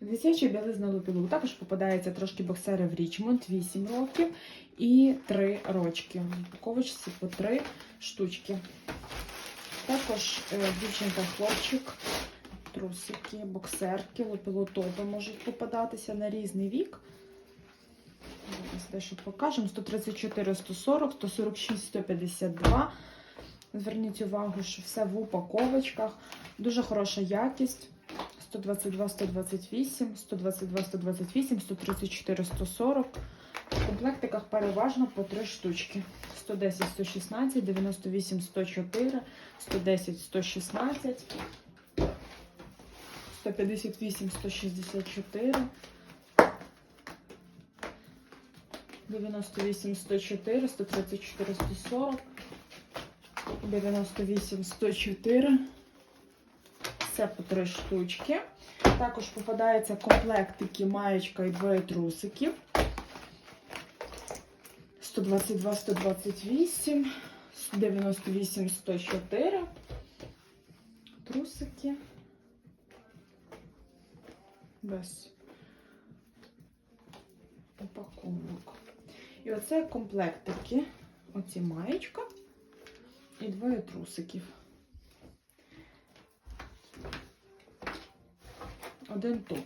Дитяча білизна Лупілу. Також попадається трошки боксери в Річмонд 8 років і 3 рочки. Упаковочці по 3 штучки. Також е, дівчинка, хлопчик, трусики, боксерки, лупілотопи можуть попадатися на різний вік. Зараз дещо покажемо. 134, 140, 146, 152. Зверніть увагу, що все в упаковочках. Дуже хороша якість. 122, 128, 122, 128, 134, 140. В комплектиках переважно по 3 штучки. 110, 116, 98, 104, 110, 116, 158, 164, 98, 104, 134, 140, 98, 104. Це по три штучки. Також попадається комплектики маєчка і двоє трусиків. 122, 128, 98, 104. Трусики. Без упаковок. І оце комплектики. Оці маєчка і двоє трусиків. Один топ.